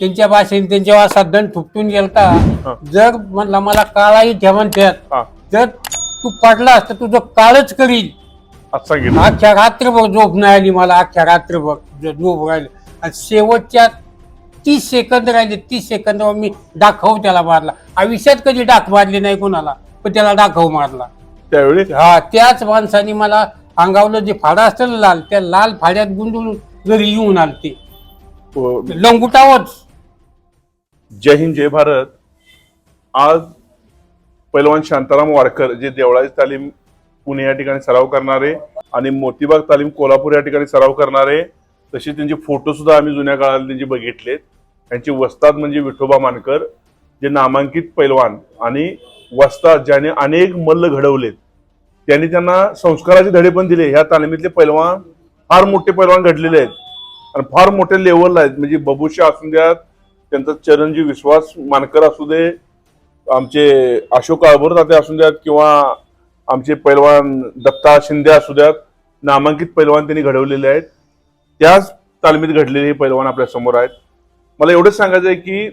त्यांच्या भाषेने त्यांच्या वासात दंड थुपटून गेलता. हा. जर म्हणला मला काळाही ठेवण ठेवत हा. जर तू पडलास तर तुझं काळच करील असं सांगितलं अख्ख्या रात्रभर झोप नाही आली मला अख्ख्या रात्रभर ज- झोप राहिली. आणि शेवटच्या तीस सेकंद राहिले तीस सेकंदावर मी दाखव त्याला मारला. आयुष्यात कधी डाक मारली नाही कोणाला पण त्याला दाखव मारला. त्यावेळी हा त्याच माणसाने मला अंगावलं जे फाडा असतं ना लाल त्या लाल फाड्यात गुंडून घरी येऊन आलते. अ, लंगुटावच जय हिंद जय भारत. आज पैलवान शांताराम वाडकर जे देवळाची तालीम पुणे या ठिकाणी सराव करणारे आणि मोतीबाग तालीम कोल्हापूर या ठिकाणी सराव करणारे तसे त्यांचे फोटो सुद्धा आम्ही जुन्या काळात त्यांचे बघितलेत. त्यांचे वस्ताद म्हणजे विठोबा मानकर जे नामांकित पैलवान आणि वस्ताद ज्याने अनेक मल्ल घडवलेत. त्यांनी त्यांना संस्काराचे धडे पण दिले. ह्या तालमीतले पैलवान फार मोठे पैलवान घडलेले आहेत. आणि फार मोठ्या लेवलला आहेत. म्हणजे बबुशा असून द्यात त्यांचा चिरंजीव विश्वास मानकर असू दे आमचे अशोक काळभोर ताते असू द्यात किंवा आमचे पैलवान दत्ता शिंदे असू द्यात नामांकित पैलवान त्यांनी घडवलेले आहेत. त्याच तालमीत घडलेले हे पैलवान आपल्यासमोर आहेत. मला एवढंच सांगायचं आहे की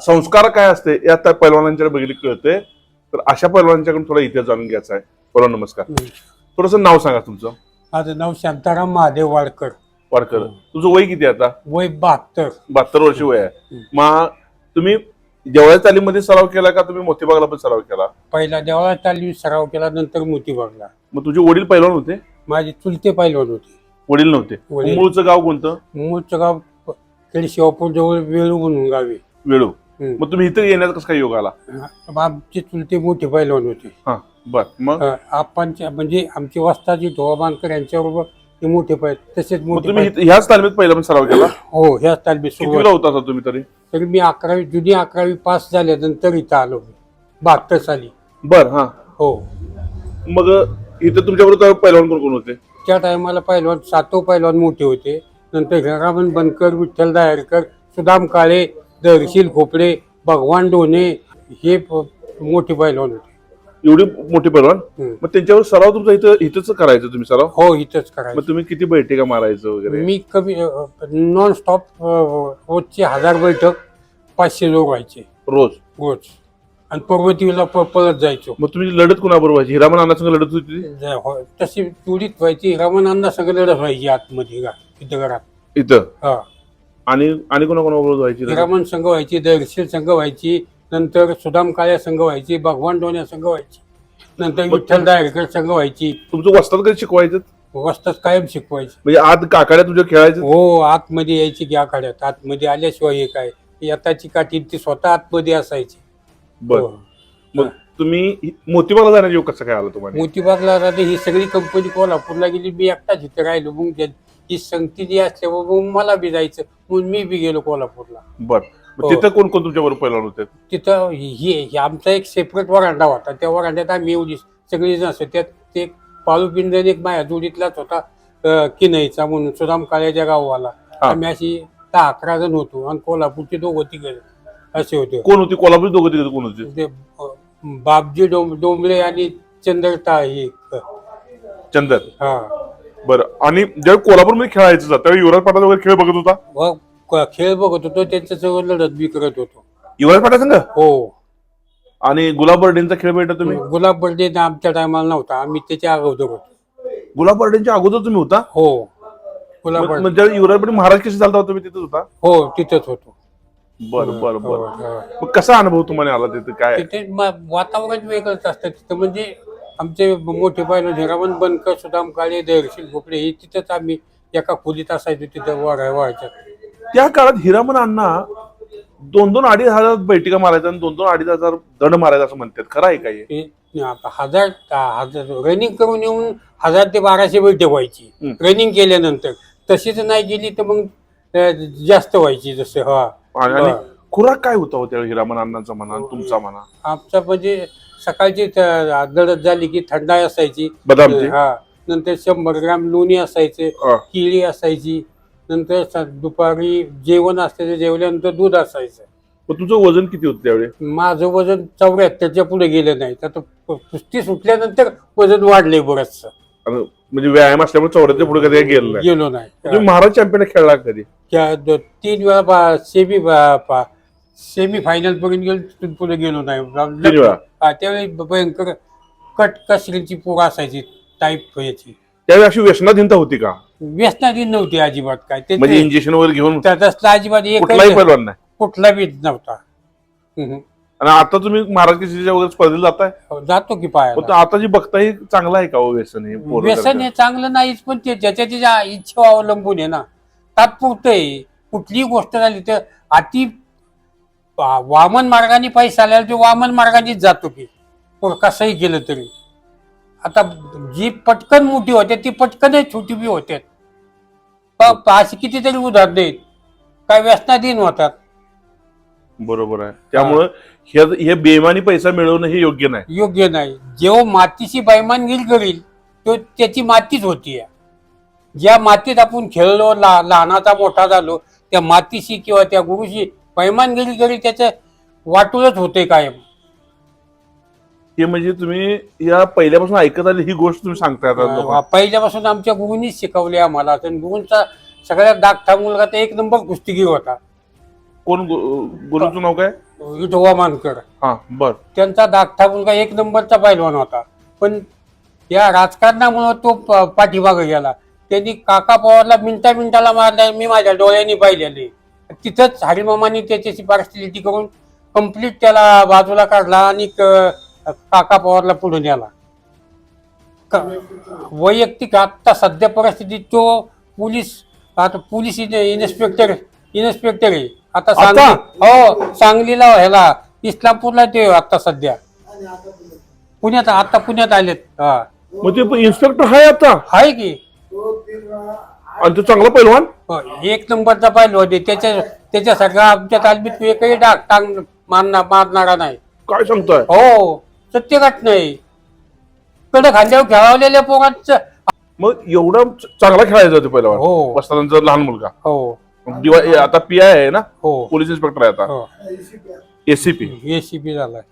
संस्कार काय असते या त्या पैलवानांच्याकडे बघितले कळते तर अशा पैलवानांच्याकडून थोडा इतिहास जाणून घ्यायचा आहे. पैलवान नमस्कार. थोडस नाव सांगा तुमचं. माझं नाव शांताराम महादेव वाडकर वाडकर तुमचं वय किती आहे आता? वय बहात्तर. बहात्तर वर्ष वय आहे. मग तुम्ही जेवढ्या तालीममध्ये सराव केला का? तुम्ही मोतीबागला पण सराव केला? पहिला देवळा तालीम सराव केला नंतर मोतीबागला. मग तुझे वडील पैलवान होते? माझे चुलते पैलवान होते. वडील नव्हते. वडील. मूळचं गाव कोणतं? मूळचं गाव शिवापूर जवळ वेळू म्हणून गावी वेळू. हम्म. मग तुम्ही इथं येण्याचा कसं काय योग आला? आमचे चुलते मोठे पैलवान होते. हा बर. मग? अं, आपणच्या म्हणजे आमचे वस्ताजी धोबानकर यांच्याबरोबर ते मोठे पै तसेच मग मोठे तुम्ही पै- इथं- ह्याच तालमीत पहिला पण सराव केला? हो ह्याच तालमीत कितीला सुरुवात होता तुम्ही तरी? तरी मी अकरावी जुनी अकरावी पास झाल्यानंतर इथं आलो मी. बहात्तर साली. बर हा. हो. मग इथं तुमच्याबरोबर पैलवान कोण कोण होते? त्या टायमाला पैलवान सातो पैलवान मोठे होते. नंतर हिरामन बनकर विठ्ठल दायरकर सुदाम काळे दरशील खोपडे भगवान डोने हे प- मोठे पैलवान होते. एवढे मोठे पैलवान हम्म. मग त्यांच्यावर सराव तुमचा इथं इथंच करायचं तुम्ही सराव? हो इथंच मग करायचं तुम्ही किती बैठका मारायचं वगैरे? मी कमी नॉन स्टॉप रोजचे हजार बैठक पाचशे लोक व्हायचे. रोज? रोज. आणि पर्वतीला प- पळत जायचो. मग तुम्ही लढत कोणाबरोबर व्हायची? हिरामन अण्णासंग लढत होती ती? ज- हो- तशी चुडीत व्हायची. रमणांना सगळं लढत व्हायची आतमध्ये गा तिथं घरात. इथं? हा. आणि आणि कोणा कोणाबरोबर व्हायची? लढत? हिरामन संघ व्हायची दर्शील संघ व्हायची. नंतर सुदाम काळ्या संघ व्हायची भगवान डोण्या संघ व्हायची नंतर विठ्ठल दायरकर संघ व्हायची. तुमचं वस्तात कधी शिकवायचं? वस्तात कायम शिकवायची. म्हणजे आत काकाड्या तुझ्या खेळायचं? हो आतमध्ये यायची की आखाड्यात आतमध्ये आल्याशिवाय हे काय? याताची काठी ती स्वतः आतमध्ये असायची. बर. हो. मग तुम्ही मोतीबाला जाण्याचा योग कसं काय आला तुम्हाला? मोतीबागला राहते ही सगळी कंपनी कोल्हापूरला गेली मी एकटाच इथे राहिलो. मग ही संगती जी असल्यामुळे मग मला बी जायचं. म्हणून मी बी गेलो कोल्हापूरला. बर. मग हो. तिथं कोण कोण तुमच्या बरोबर पैलवान होते? तिथं ही ही आमचा एक सेपरेट वरांडा होता. त्या वरांड्यात आम्ही एवढी सगळी जण असतो त्यात ते एक पाळूपिंजन एक माझ्या जोडीतलाच होता अं, किनईचा म्हणून सुदाम काळ्याच्या गावाला हा. आम्ही अशी दहा अकरा जण होतो आणि कोल्हापूरचे दोघं तिघे असे होते. कोण होती? कोल्हापूर दोघं तिघं कोण होते? ते अं, बापजी डोंबळे आणि चंद्रता ही चंदर हा. बरं. आणि ज्यावेळी कोल्हापूरमध्ये खेळायचं जात त्यावेळी युवराज पाटाचा वगैरे खेळ बघत होता? व क- खेळ बघत होतो त्यांच्या जवळ लढत बी करत होतो. युवराज पाटा संघ हो. आणि गुलाब बर्डेंचा खेळ भेटा तुम्ही? गुलाब बर्डे आमच्या टायमाला नव्हता आम्ही त्याच्या अगोदर होतो. गुलाब बर्डेंच्या अगोदर तुम्ही होता? हो. गुलाब मग बर्डे. मग ज्यावेळी युवराज बर्डे महाराज कशी चालता होता तुम्ही तिथंच होता? हो तिथंच होतो. बर बर हो, बर. हो. मग कसा अनुभव तुम्हाला आला तिथे? काय? तिथे म- वातावरण वेगळंच असतं तिथं. म्हणजे आमचे मोठे पाहिलं झिरामन बनकर सुदाम काळे दर्शील भोपळे हे तिथंच आम्ही एका खोलीत असायचो तिथं वाढाय व्हायच्या त्या काळात हिरामन अण्णा दोन दोन अडीच हजार बैठका मारायचा आणि दोन दोन अडीच हजार दंड मारायचा असं म्हणतात. खरं आहे काय हजार हजार रनिंग करून येऊन हजार ते बाराशे बैठक व्हायची. हं. रनिंग केल्यानंतर तशीच नाही गेली तर मग अं, जास्त व्हायची जसं हा. आणि आणि बरं. खुराक काय होता हो त्यावेळी हिरामन अण्णांचा म्हणा आणि तुमचा म्हणा? आमचा म्हणजे सकाळची त- झाली की थंडाई असायची. बदामची? हा. नंतर शंभर ग्राम लोणी असायचे हा. केळी असायची नंतर स- दुपारी जेवण असायचं जेवल्यानंतर दूध असायचं. मग तुझं वजन किती होतं त्यावेळी? माझं वजन चौऱ्याहत्तरच्या पुढे गेलं नाही. तर प- कुस्ती सुटल्यानंतर वजन वाढलंय बरंचसं. आणि म्हणजे व्यायाम असल्यामुळे चौऱ्याच्या पुढे कधी गेलं नाही. गेलो नाही. तुम्ही महाराज चॅम्पियन खेळला कधी? त्या दो- तीन वेळा बा- सेमी बा- सेमी फायनल पर्यंत गेलो तिथून पुढे गेलो नाही. वेळा? हा, त्यावेळी भयंकर कट कसरीची पोर असायची टाईप याची. त्यावेळी अशी व्यसनाधीनता होती का? व्यसनाधीन नव्हती अजिबात काय. ते- म्हणजे इंजेक्शन वगैरे घेऊन त्या- तसला अजिबात कुठलाही एक पैलवान नाही. कुठला बी नव्हता. हम्म. आणि आता तुम्ही महाराज केसरीच्या वगैरे स्पर्धेला जाताय? हो, जातो की पण पायाला आता जी बघताय चांगलं आहे का हो व्यसन हे पोरं व्यसन करतात? हे चांगलं नाहीच पण ते ज्याच्या त्याच्या इच्छेवर अवलंबून आहे ना तात्पुरतं आहे. कुठलीही गोष्ट झाली तर अति वा- वामन मार्गाने पैसा आल्याला ते वामन मार्गानेच जातो की. पण कसंही केलं तरी. आता जी पटकन मोठी होते ती पटकनच छोटी बी होते अशी कितीतरी उदाहरण आहेत काय व्यसनाधीन होतात. बरोबर आहे. त्यामुळं हे हे बेमानी पैसा मिळवणं हे योग्य नाही. योग्य नाही. जेव्हा मातीशी बैमानगिरी करील तो त्याची मातीच होती. ज्या मातीत आपण खेळलो ला लहानाचा मोठा झालो त्या मातीशी किंवा त्या गुरुशी बैमानगिरी करील त्याचं वाटूनच होते कायम. हे म्हणजे तुम्ही या पहिल्यापासून ऐकत आली ही गोष्ट तुम्ही सांगताय आता लोकांना. पहिल्यापासून आमच्या गुरुनीच शिकवले आम्हाला. गुरुंचा सगळ्यात दाखता मुलगा तर एक नंबर कुस्तीगीर होता. कोण गु- गुरुचं नाव काय? विठोबा मानकर. हा बर. त्यांचा धाकटा मुलगा एक नंबरचा पैलवान होता. पण या राजकारणामुळे तो प- पाठीमागे गेला. त्यांनी काका पवारला मिनिटा मिनिटाला मारला मी माझ्या डोळ्यांनी पाहिलेले. तिथंच हरिमामाने त्याच्याशी पार्सलिटी करून कंप्लीट त्याला बाजूला काढला आणि क- काका पवारला पुढे नेला क- वैयक्तिक आत्ता सध्या परिस्थितीत तो पोलीस आता पोलीस इन- इन्स्पेक्टर इन्स्पेक्टर आहे. आता सांगली हो सांगलीला ह्याला इस्लामपूरला ते आता सध्या. पुण्यात आता पुण्यात आलेत. हा. मग ते इन्स्पेक्टर आहे आता? आहे की. आणि तो चांगला पैलवान? हो, एक नंबरचा होते त्याच्या त्याच्यासारखा आमच्या तालमीत एकही डाग टांग मारणार मारणारा नाही. काय सांगताय? हो. सत्य घटना आहे. कडे खांद्यावर खेळवलेल्या पोरांचं मग एवढा च- चांगला खेळायचा तो पैलवान हो. वस्तादांचा लहान मुलगा. हो. दिवा- ए, आता पी आय आहे ना? हो. पोलीस इन्स्पेक्टर आहे आता. हो. एसीपी एसीपी झालाय.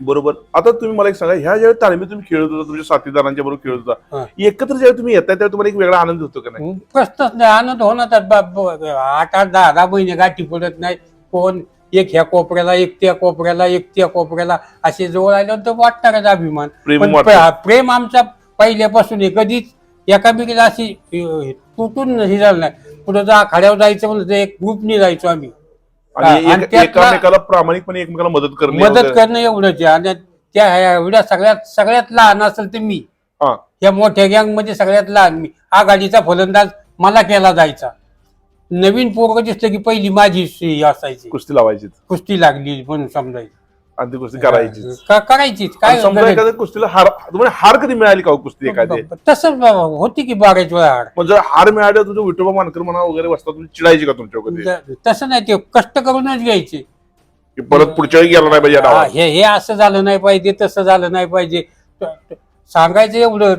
बरोबर. आता तुम्ही मला एक सांगा ह्या ज्यावेळी तालमीत तुम्ही खेळत होता तुमच्या साथीदारांच्या बरोबर खेळत होता हा. एकत्र ज्यावेळी तुम्ही येताय त्यावेळी तुम्हाला एक वेगळा आनंद होतो का नाही? प्रश्नच नाही आनंद होणार तर बा- ब- आठ आठ दहा दहा महिने गाठी पडत नाही. कोण एक ह्या कोपऱ्याला एक त्या कोपऱ्याला एक त्या कोपऱ्याला असे जवळ आल्यावर तर वाटणारच अभिमान. प्रेम पण वाटतं. प- प्रेम आमचा पहिल्यापासून आहे. कधीच एकामेकीला अशी अ, तुटून हे झालं नाही. पुढे जा खाड्यावर जायचं म्हणलं तर एक ग्रुपनी जायचो आम्ही. आणि आणि एक- त्यातला- एकामेकाला प्रामाणिकपणे एकमेकाला मदत करणे मदत वगैरे. करणं एवढंच आहे. आणि त्या ह्या एवढ्या सगळ्यात सगळ्यात लहान असेल तर मी. हा. या मोठ्या गँगमध्ये सगळ्यात लहान मी. आघाडीचा फलंदाज मला केला जायचा. नवीन पोरग दिसलं की पहिली माझी असायची. कुस्ती लावायची कुस्ती लागली म्हणून समजायची. आणि ती कुस्ती करायची का- करायचीच? काय समजा एखाद्या कुस्तीला हार तुम्हाला हार कधी मिळाली का हो कुस्ती एखादी? तसंच बाबा, होती की बाराच वेळा हार. मग जर हार मिळाली तुमचं विठोबा मानकर म्हणा वगैरे वाजता तुम्ही चिडायची का तुमच्या कधी? ज- तसं नाही ते कष्ट करूनच घ्यायचे. की परत पुढच्या वेळी गेला नाही पाहिजे या हा, डावात. हे हे असं झालं नाही पाहिजे तसं झालं नाही पाहिजे. त- त- सांगायचं एवढंच.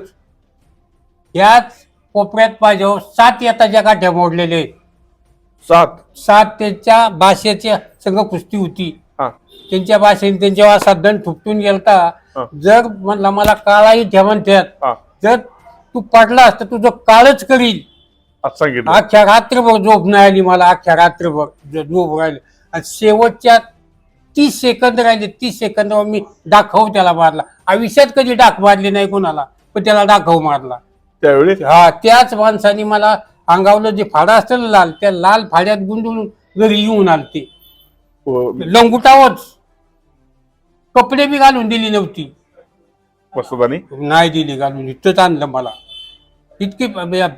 याच कोपऱ्यात पाहिजे सात येताच्या गाठ्या मोडलेले. आहेत. सात. सात त्यांच्या भाषेच्या संघ कुस्ती होती. हा. त्यांच्या भाषेने त्यांच्या साधन ठुपटून गेलता. हा. जर म्हणला मला काळाही ठेवण हा. जर तू पडलास तर तुझं काळच करील आज सांगितलं. अख्ख्या रात्रभर झोप नाही आली मला अख्ख्या रात्रभर ज- झोप राहिली आणि शेवटच्या तीस सेकंद राहिले तीस सेकंदावर मी डाखव त्याला मारला. आयुष्यात कधी डाक मारली नाही कोणाला पण त्याला डाखव मारला. त्यावेळी? हा त्याच माणसाने मला अंगावलं जे फाडा असतं ना लाल त्या लाल फाड्यात गुंडून घरी येऊन आलते लंगुटावच कपडे बी घालून दिली नव्हती वस्तादानी नाही दिली घालून इथंच आणलं मला इतके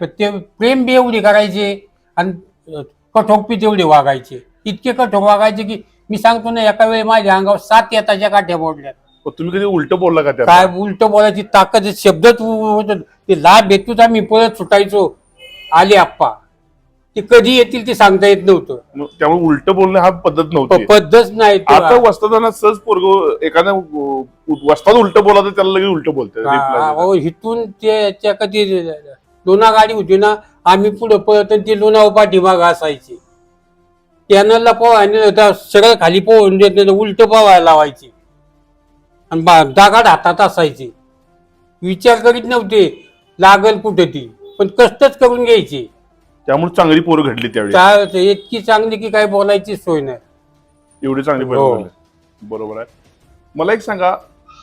ते प्रेम बी एवढे करायचे आणि कठोक बी तेवढे वागायचे इतके कठोर वागायचे की मी सांगतो ना एका वेळी माझ्या अंगावर सात येताच्या काठ्या मग तुम्ही कधी उलट बोलला का काय उलट बोलायची ताकद शब्दच होत ते लाभ येतोच आम्ही पळत सुटायचो आले आप्पा. ते कधी येतील ते सांगता येत नव्हतं. त्यामुळे उलट बोलणं हा पद्धत नव्हती. प- पद्धत नाही ते. आता वस्तादाना सहज पोरग एखाद्या वस्ताद उलट बोला तर त्याला लगेच उलट बोलते हा, अहो, इथून ते त्या कधी लोणा गाडी होती ना आम्ही पुढे पळत आणि ती लोणा पाठीमाग असायची. कॅनलला पोहायला त्या सगळं खाली पोहून देत नाही उलट पोहायला लावायची. आणि बा- दागाड हातात असायची. विचार करीत नव्हते लागल कुठे ती. पण कष्टच करून घ्यायची. त्यामुळे चांगली पोरं घडली त्यावेळी. चा- इतकी चांगली की काय बोलायची सोय नाही. एवढी चांगली हो. पोरं घडली. बरोबर आहे. मला एक सांगा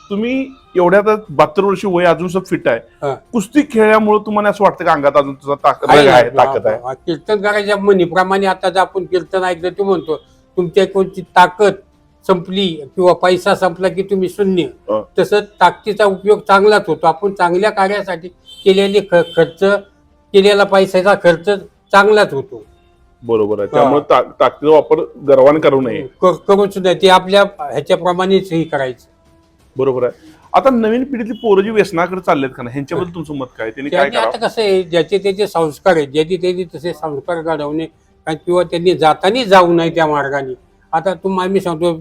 तुम्ही एवढ्या आता बहात्तर वर्षी वय अजून सब फिट आहे. हा. कुस्ती खेळल्यामुळे तुम्हाला असं वाटतं का अंगात अजून तुझा ताकद आहे. ताकद आहे? हा, कीर्तन करायच्या म्हणीप्रमाणे आता जर आपण कीर्तन ऐकलं ते म्हणतो तुमच्या कोणती ताकद संपली किंवा पैसा संपला की तुम्ही शून्य. अ. तसं ताकदीचा उपयोग चांगलाच होतो. आपण चांगल्या कार्यासाठी केलेले ख- खर्च केलेला पैशाचा खर्च चांगलाच होतो. बरोबर आहे. त्यामुळे ता- ताकदीचा वापर गर्वाने करू नये. क- नाही ते आपल्या ह्याच्याप्रमाणेच हे करायचं. बरोबर आहे. आता नवीन पिढीतली पोरं जी व्यसनाकडे चाललेत का नाही ह्यांच्याबद्दल तुमचं मत काय त्यांनी काय त्यांनी आता करावं कसं आहे ज्याचे त्याचे संस्कार आहेत ज्याचे त्याचे तसे संस्कार घडवणे आणि किंवा त्यांनी जातानी जाऊ नये त्या मार्गाने. आता तुम्हाला मी सांगतो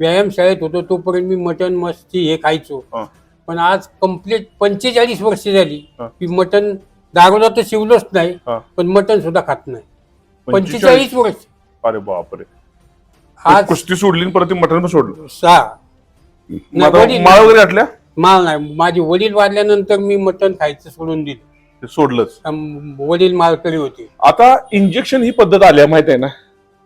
व्यायाम शाळेत होतो तोपर्यंत मी मटन मच्छी हे खायचो. पण आज कंप्लीट पंचेचाळीस वर्ष झाली. की मटन दारूला तर शिवलोच नाही. पण मटन सुद्धा खात नाही. पंचेचाळीस वर्ष. अरे बापरे. आज कुस्ती सोडली परत ते मटण पण सोडलं. सहा माळ वगैरे घातल्या माल नाही. माझे वडील वाढल्यानंतर मी मटन खायचं सोडून दिलं. सोडलंच. वडील मालकरी होते. आता इंजेक्शन ही पद्धत आली आहे माहिती आहे ना?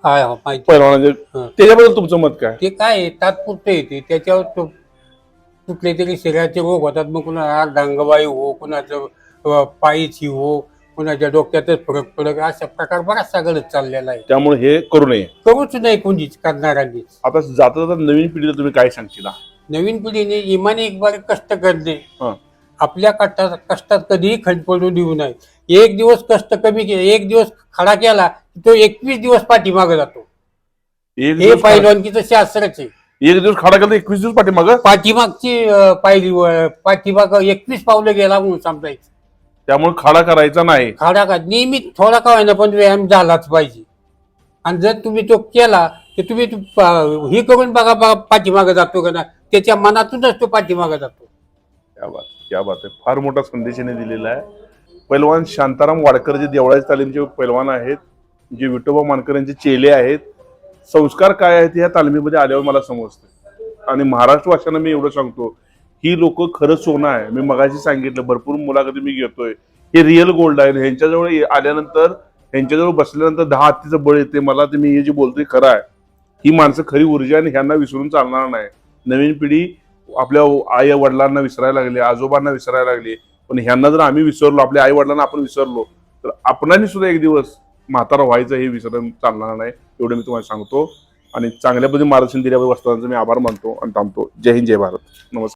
हा हा माहिती. हा. त्याच्याबद्दल तुमचं मत काय? ते काय आहे, तात्पुरते येते त्याच्यावर तो कुठले तरी शरीराचे रोग होतात. मग कुणाला डांगबाई हो कुणाचं अ, पायीची हो कुणाच्या डोक्यातच फरक पडक अशा प्रकार बराचसा घडत चाललेला आहे. त्यामुळे हे करू नये. करूच नाही कोणीच करणाऱ्यांनीच. आता जाता जाता नवीन पिढीला तुम्ही काय सांगशील? नवीन पिढीने इमाने एक बार कष्ट करणे. हा. आपल्या कष्टात कष्टात कधीही खंड पडू देऊ नये. एक दिवस कष्ट कमी केले एक दिवस खडा केला की तो एकवीस दिवस पाठीमागे जातो. एक हे दिवस खडा- शास्त्रच आहे. एक दिवस खाडा केला एकवीस दिवस पाठीमाग? पाठीमागची अ, पायरी व- पाठीमाग एकवीस पावलं गेला म्हणून समजायचं. त्यामुळे खाडा करायचा नाही. खाडा का नियमित थोडा का होईना पण व्यायाम झालाच पाहिजे. आणि जर तुम्ही तो केला तर तुम्ही तो प- हे करून बघा बघा पाठीमागे जातो का ना त्याच्या मनातूनच तो पाठीमागे जातो. क्या बात क्या बात आहे. फार मोठा संदेश याने दिलेला आहे. पैलवान शांताराम वाडकर जे देवळाची तालीमचे पैलवान आहेत जे विठोबा मानकर यांचे चेले आहेत. संस्कार काय आहेत ह्या तालमीमध्ये आल्यावर मला समजतं आणि महाराष्ट्र वाशांना मी एवढं सांगतो ही लोक खरं सोनं आहे. मी मगाशी सांगितलं भरपूर मुलाखती मी घेतोय. हे रिअल गोल्ड आहे. ह्यांच्याजवळ आल्यानंतर ह्यांच्याजवळ बसल्यानंतर दहा हत्तीचं बळ येते. मला ते मी हे जे बोलतोय खरं आहे. ही माणसं खरी ऊर्जा आणि ह्यांना विसरून चालणार नाही. नवीन पिढी आपल्या आई वडिलांना विसरायला लागली आजोबांना विसरायला लागली. पण ह्यांना जर आम्ही विसरलो आपल्या आई वडिलांना आपण विसरलो तर आपणाने सुद्धा एक दिवस म्हातारा व्हायचं हे विसरून चालणार नाही एवढं मी तुम्हाला सांगतो. आणि चांगल्या पद्धतीने मार्गदर्शन दिल्याबद्दल वस्तांचा मी आभार मानतो आणि थांबतो. जय हिंद जय भारत. नमस्कार.